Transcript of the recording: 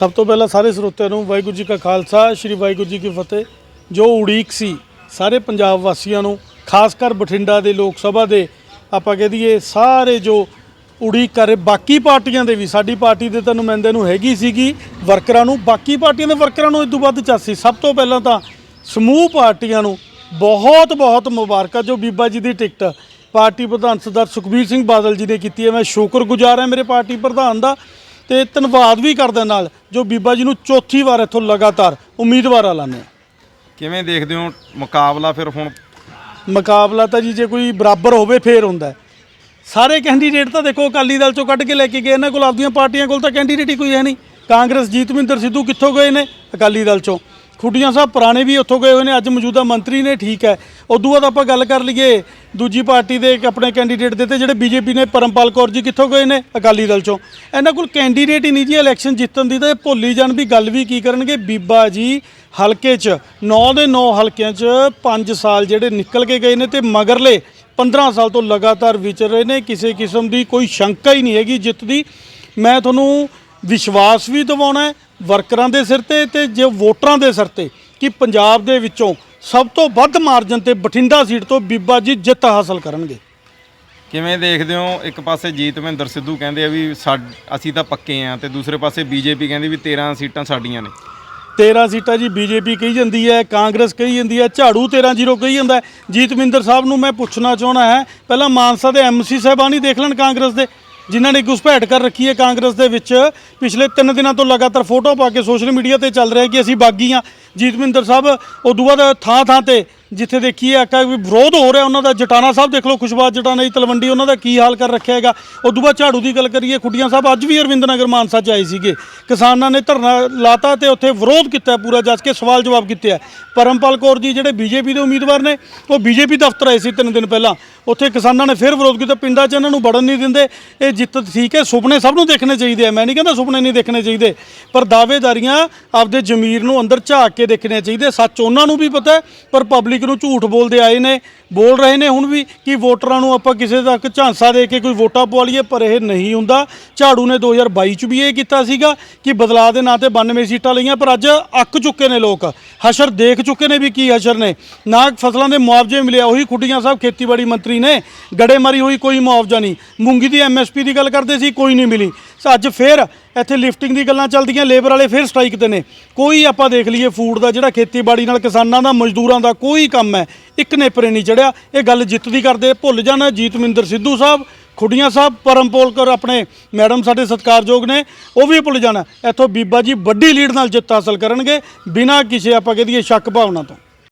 ਸਭ ਤੋਂ ਪਹਿਲਾਂ ਸਾਰੇ ਸਰੋਤਿਆਂ ਨੂੰ ਵਾਹਿਗੁਰੂ ਜੀ ਕਾ ਖਾਲਸਾ, ਸ੍ਰੀ ਵਾਹਿਗੁਰੂ ਜੀ ਕੀ ਫਤਿਹ। ਜੋ ਉਡੀਕ ਸੀ ਸਾਰੇ ਪੰਜਾਬ ਵਾਸੀਆਂ ਨੂੰ, ਖਾਸ ਕਰ ਬਠਿੰਡਾ ਦੇ ਲੋਕ ਸਭਾ ਦੇ, ਆਪਾਂ ਕਹਿ ਦਈਏ ਸਾਰੇ ਜੋ ਉਡੀਕ ਕਰ ਰਹੇ, ਬਾਕੀ ਪਾਰਟੀਆਂ ਦੇ ਵੀ, ਸਾਡੀ ਪਾਰਟੀ ਦੇ ਤਾਂ ਨੁਮਾਇੰਦੇ ਨੂੰ ਹੈਗੀ ਸੀਗੀ, ਵਰਕਰਾਂ ਨੂੰ, ਬਾਕੀ ਪਾਰਟੀਆਂ ਦੇ ਵਰਕਰਾਂ ਨੂੰ ਇਸ ਤੋਂ ਵੱਧ ਚਾਸੀ। ਸਭ ਤੋਂ ਪਹਿਲਾਂ ਤਾਂ ਸਮੂਹ ਪਾਰਟੀਆਂ ਨੂੰ ਬਹੁਤ ਬਹੁਤ ਮੁਬਾਰਕਾਂ, ਜੋ ਬੀਬਾ ਜੀ ਦੀ ਟਿਕਟ, ਪਾਰਟੀ ਪ੍ਰਧਾਨ ਸਰਦਾਰ ਸੁਖਬੀਰ ਸਿੰਘ ਬਾਦਲ ਜੀ ਨੇ ਕੀਤੀ ਹੈ। ਮੈਂ ਸ਼ੁਕਰਗੁਜ਼ਾਰ ਹਾਂ ਮੇਰੇ ਪਾਰਟੀ ਪ੍ਰਧਾਨ ਦਾ। ਤੇ ਧੰਨਵਾਦ ਵੀ ਕਰਦਾ ਨਾਲ ਜੋ ਬੀਬਾ ਜੀ ਨੂੰ ਚੌਥੀ ਵਾਰ ਇੱਥੋਂ ਲਗਾਤਾਰ ਉਮੀਦਵਾਰ ਐਲਾਨੇ ਕਿਵੇਂ ਦੇਖਦੇ ਹੋ ਮੁਕਾਬਲਾ ਫਿਰ ਹੁਣ? ਮੁਕਾਬਲਾ ਤਾਂ ਜੀ ਜੇ ਕੋਈ ਬਰਾਬਰ ਹੋਵੇ ਫੇਰ ਹੁੰਦਾ। ਸਾਰੇ ਕੈਂਡੀਡੇਟ ਤਾਂ ਦੇਖੋ ਅਕਾਲੀ ਦਲ ਚੋਂ ਕੱਢ ਕੇ ਲੈ ਕੇ ਗਏ ਇਹਨਾਂ ਕੋਲ ਆਪਦੀਆਂ ਪਾਰਟੀਆਂ ਕੋਲ ਤਾਂ ਕੈਂਡੀਡੇਟ ਹੀ ਕੋਈ ਹੈ ਨਹੀਂ। ਕਾਂਗਰਸ ਜੀਤਮਿੰਦਰ ਸਿੱਧੂ ਕਿੱਥੋਂ ਗਏ ਨੇ? ਅਕਾਲੀ ਦਲ ਚੋਂ। ਖੁੱਡੀਆਂ ਸਾਹਿਬ ਪੁਰਾਣੇ ਵੀ ਉੱਥੋਂ ਗਏ ਹੋਏ ਨੇ ਅੱਜ ਮੌਜੂਦਾ ਮੰਤਰੀ ਨੇ ਠੀਕ ਹੈ। ਉਦੋਂ ਬਾਅਦ ਆਪਾਂ ਗੱਲ ਕਰ ਲਈਏ ਦੂਜੀ ਪਾਰਟੀ ਦੇ ਇੱਕ ਆਪਣੇ ਕੈਂਡੀਡੇਟ ਦੇ ਤੇ ਜਿਹੜੇ ਬੀਜੇਪੀ ਨੇ ਪਰਮਪਾਲ ਕੌਰ ਜੀ ਕਿੱਥੋਂ ਗਏ ਨੇ? ਅਕਾਲੀ ਦਲ ਚੋਂ। ਇਹਨਾਂ ਕੋਲ ਕੈਂਡੀਡੇਟ ਹੀ ਨਹੀਂ ਜੀ ਇਲੈਕਸ਼ਨ ਜਿੱਤਣ ਦੀ ਤਾਂ ਇਹ ਭੁੱਲ ਜਾਣ ਵੀ ਗੱਲ ਵੀ ਕੀ ਕਰਨਗੇ? ਬੀਬਾ ਜੀ ਹਲਕੇ 'ਚ 9 ਦੇ 9 ਹਲਕਿਆਂ 'ਚ 5 ਸਾਲ ਜਿਹੜੇ ਨਿਕਲ ਕੇ ਗਏ ਨੇ ਤੇ ਮਗਰਲੇ 15 ਸਾਲ ਤੋਂ ਲਗਾਤਾਰ ਵਿਚਰ ਰਹੇ ਨੇ। ਕਿਸੇ ਕਿਸਮ ਦੀ ਕੋਈ ਸ਼ੰਕਾ ਹੀ ਨਹੀਂ ਹੈਗੀ ਜਿੱਤ ਦੀ। ਮੈਂ ਤੁਹਾਨੂੰ ਵਿਸ਼ਵਾਸ ਵੀ ਦਿਵਾਉਣਾ ਹੈ ਵਰਕਰਾਂ ਦੇ ਸਿਰ ਤੇ ਤੇ ਜੇ ਵੋਟਰਾਂ ਦੇ ਸਿਰ ਤੇ ਕਿ ਪੰਜਾਬ ਦੇ ਵਿੱਚੋਂ ਸਭ ਤੋਂ ਵੱਧ ਮਾਰਜਨ ਤੇ ਬਠਿੰਡਾ ਸੀਟ ਤੋਂ ਬੀਬਾ ਜੀ ਜਿੱਤ ਹਾਸਲ ਕਰਨਗੇ। ਕਿਵੇਂ ਦੇਖਦੇ ਹੋ? ਇੱਕ ਪਾਸੇ ਜੀਤ ਮਹਿੰਦਰ ਸਿੱਧੂ ਕਹਿੰਦੇ ਆ ਵੀ ਸਾਡ- ਅਸੀਂ ਤਾਂ ਪੱਕੇ ਆ ਤੇ ਦੂਸਰੇ ਪਾਸੇ ਬੀਜੇਪੀ ਕਹਿੰਦੀ ਵੀ 13 ਸੀਟਾਂ ਸਾਡੀਆਂ ਨੇ। 13 ਸੀਟਾਂ ਜੀ ਬੀਜੇਪੀ ਕਹੀ ਜਾਂਦੀ ਹੈ ਕਾਂਗਰਸ ਕਹੀ ਜਾਂਦੀ ਹੈ ਝਾੜੂ 13 ਜ਼ੀਰੋ ਕਹੀ ਜਾਂਦਾ ਹੈ। ਜੀਤਮਿੰਦਰ ਸਾਹਿਬ ਨੂੰ ਮੈਂ ਪੁੱਛਣਾ ਚਾਹਣਾ ਹੈ ਪਹਿਲਾਂ ਮਾਨਸਾ ਦੇ ਐਮਸੀ ਸਾਹਿਬਾਨ ਹੀ ਦੇਖ ਲੈਣ ਕਾਂਗਰਸ ਦੇ। ਜਿਨ੍ਹਾਂ ਨੇ ਘੁਸਪੈਠ ਕਰ ਰੱਖੀ ਹੈ ਕਾਂਗਰਸ ਦੇ ਵਿੱਚ। ਪਿਛਲੇ 3 ਦਿਨਾਂ ਤੋਂ ਲਗਾਤਾਰ ਫੋਟੋ ਪਾ ਕੇ ਸੋਸ਼ਲ ਮੀਡੀਆ ਤੇ ਚੱਲ ਰਿਹਾ ਕਿ ਅਸੀਂ ਬਾਗੀ ਹਾਂ। ਜੀਤਮਿੰਦਰ ਸਾਹਿਬ, ਉਦੋਂ ਬਾਅਦ ਥਾਂ ਥਾਂ ਤੇ ਜਿੱਥੇ ਦੇਖੀਏ ਆਕਾ ਵੀ ਵਿਰੋਧ ਹੋ ਰਿਹਾ ਉਹਨਾਂ ਦਾ, ਜਟਾਣਾ ਸਾਹਿਬ ਦੇਖ ਲਓ ਖੁਸ਼ਬਾਦ ਜਟਾਣਾ ਜੀ, ਤਲਵੰਡੀ, ਉਹਨਾਂ ਦਾ ਕੀ ਹਾਲ ਕਰ ਰੱਖਿਆ ਹੈਗਾ। ਉਦੋਂ ਬਾਅਦ ਝਾੜੂ ਦੀ ਗੱਲ ਕਰੀਏ, ਖੁੱਡੀਆਂ ਸਾਹਿਬ ਅੱਜ ਵੀ ਅਰਵਿੰਦ ਨਗਰ ਮਾਨਸਾ 'ਚ ਆਏ ਸੀਗੇ। ਕਿਸਾਨਾਂ ਨੇ ਧਰਨਾ ਲਾਤਾ ਤੇ ਉੱਥੇ ਵਿਰੋਧ ਕੀਤਾ ਪੂਰਾ ਜੱਜ ਕੇ ਸਵਾਲ ਜਵਾਬ ਕੀਤੇ ਆ। ਪਰਮਪਾਲ ਕੌਰ ਜੀ ਜਿਹੜੇ ਬੀਜੇਪੀ ਦੇ ਉਮੀਦਵਾਰ ਨੇ, ਉਹ ਬੀਜੇਪੀ ਦਫ਼ਤਰ ਆਏ ਸੀ ਤਿੰਨ ਦਿਨ ਪਹਿਲਾਂ। ਉੱਥੇ ਕਿਸਾਨਾਂ ਨੇ ਫਿਰ ਵਿਰੋਧ ਕੀਤਾ, ਪਿੰਡਾਂ 'ਚ ਇਹਨਾਂ ਨੂੰ ਵੜਨ ਨਹੀਂ ਦਿੰਦੇ। ਇਹ ਜਿੱਤ ਠੀਕ ਹੈ, ਸੁਪਨੇ ਸਭ ਨੂੰ ਦੇਖਣੇ ਚਾਹੀਦੇ ਆ। ਮੈਂ ਨਹੀਂ ਕਹਿੰਦਾ ਸੁਪਨੇ ਨਹੀਂ ਦੇਖਣੇ ਚਾਹੀਦੇ, ਪਰ ਦਾਅਵੇਦਾਰੀਆਂ ਆਪਦੇ ਜ਼ਮੀਰ ਨੂੰ ਅੰਦਰ ਝਾਕ ਕੇ ਦੇਖਣੇ ਚਾਹੀਦੇ ਸੱਚ ਉਹਨਾਂ ਨੂੰ ਵੀ ਪਤਾ ਪਰ ਪਬਲਿਕ ਨੂੰ ਝੂਠ ਬੋਲਦੇ ਆਏ ਨੇ, ਬੋਲ ਰਹੇ ਨੇ, ਹੁਣ ਵੀ ਕਿ ਵੋਟਰਾਂ ਨੂੰ ਆਪਾਂ ਕਿਸੇ ਤੱਕ ਝਾਂਸਾ ਦੇ ਕੇ ਕੋਈ ਵੋਟਾਂ ਪਵਾ ਲਈਏ, ਪਰ ਇਹ ਨਹੀਂ ਹੁੰਦਾ। ਝਾੜੂ ਨੇ 2022 ਚ ਵੀ ਇਹ ਕੀਤਾ ਸੀਗਾ ਕਿ ਬਦਲਾਅ ਦੇ ਨਾਂ ਤੇ 92 ਸੀਟਾਂ ਲਈਆਂ, ਪਰ ਅੱਜ ਅੱਕ ਚੁੱਕੇ ਨੇ ਲੋਕ। ਹਸ਼ਰ ਦੇਖ ਚੁੱਕੇ ਨੇ ਵੀ ਕੀ ਹਸ਼ਰ ਨੇ। ਨਾ ਫਸਲਾਂ ਦੇ ਮੁਆਵਜ਼ੇ ਮਿਲਿਆ, ਉਹੀ ਖੁੱਡੀਆਂ ਸਾਹਿਬ ਖੇਤੀਬਾੜੀ ਮੰਤਰੀ ਨੇ। ਗੜੇ ਮਾਰੀ ਹੋਈ, ਕੋਈ ਮੁਆਵਜ਼ਾ ਨਹੀਂ। ਮੂੰਗੀ ਦੀ ਐਮਐਸਪੀ ਦੀ ਗੱਲ ਕਰਦੇ ਸੀ, ਕੋਈ ਨਹੀਂ ਮਿਲੀ। ਸੋ ਅੱਜ ਫੇਰ ਇੱਥੇ ਲਿਫਟਿੰਗ ਦੀ ਗੱਲਾਂ ਚੱਲਦੀਆਂ ਲੇਬਰ ਵਾਲੇ ਫੇਰ ਸਟ੍ਰਾਈਕ ਤੇ ਨੇ। ਕੋਈ ਆਪਾਂ ਦੇਖ ਲਈਏ ਫੂਡ ਦਾ ਜਿਹੜਾ ਖੇਤੀਬਾੜੀ ਨਾਲ ਕਿਸਾਨਾਂ ਦਾ, ਮਜ਼ਦੂਰਾਂ ਦਾ ਕੋਈ ਕੰਮ ਹੈ, ਇੱਕ ਨੇਪਰੇ ਨਹੀਂ ਚੜਿਆ। ਇਹ ਗੱਲ ਜਿੱਤ ਦੀ ਕਰਦੇ ਭੁੱਲ ਜਾਣਾ, ਜੀਤਮਿੰਦਰ ਸਿੱਧੂ ਸਾਹਿਬ, ਖੁੱਡੀਆਂ ਸਾਹਿਬ ਪਰਮਪੋਲਕਰ ਆਪਣੇ ਮੈਡਮ ਸਾਡੇ ਸਤਿਕਾਰਯੋਗ ਨੇ, ਉਹ ਵੀ ਭੁੱਲ ਜਾਣਾ। ਇੱਥੋਂ ਬੀਬਾ ਜੀ ਵੱਡੀ ਲੀਡ ਨਾਲ ਜਿੱਤ ਹਾਸਲ ਕਰਨਗੇ, ਬਿਨਾਂ ਕਿਸੇ ਆਪਾਂ ਕਹਦੀਏ ਸ਼ੱਕ ਭਾਵਨਾ ਤੋਂ।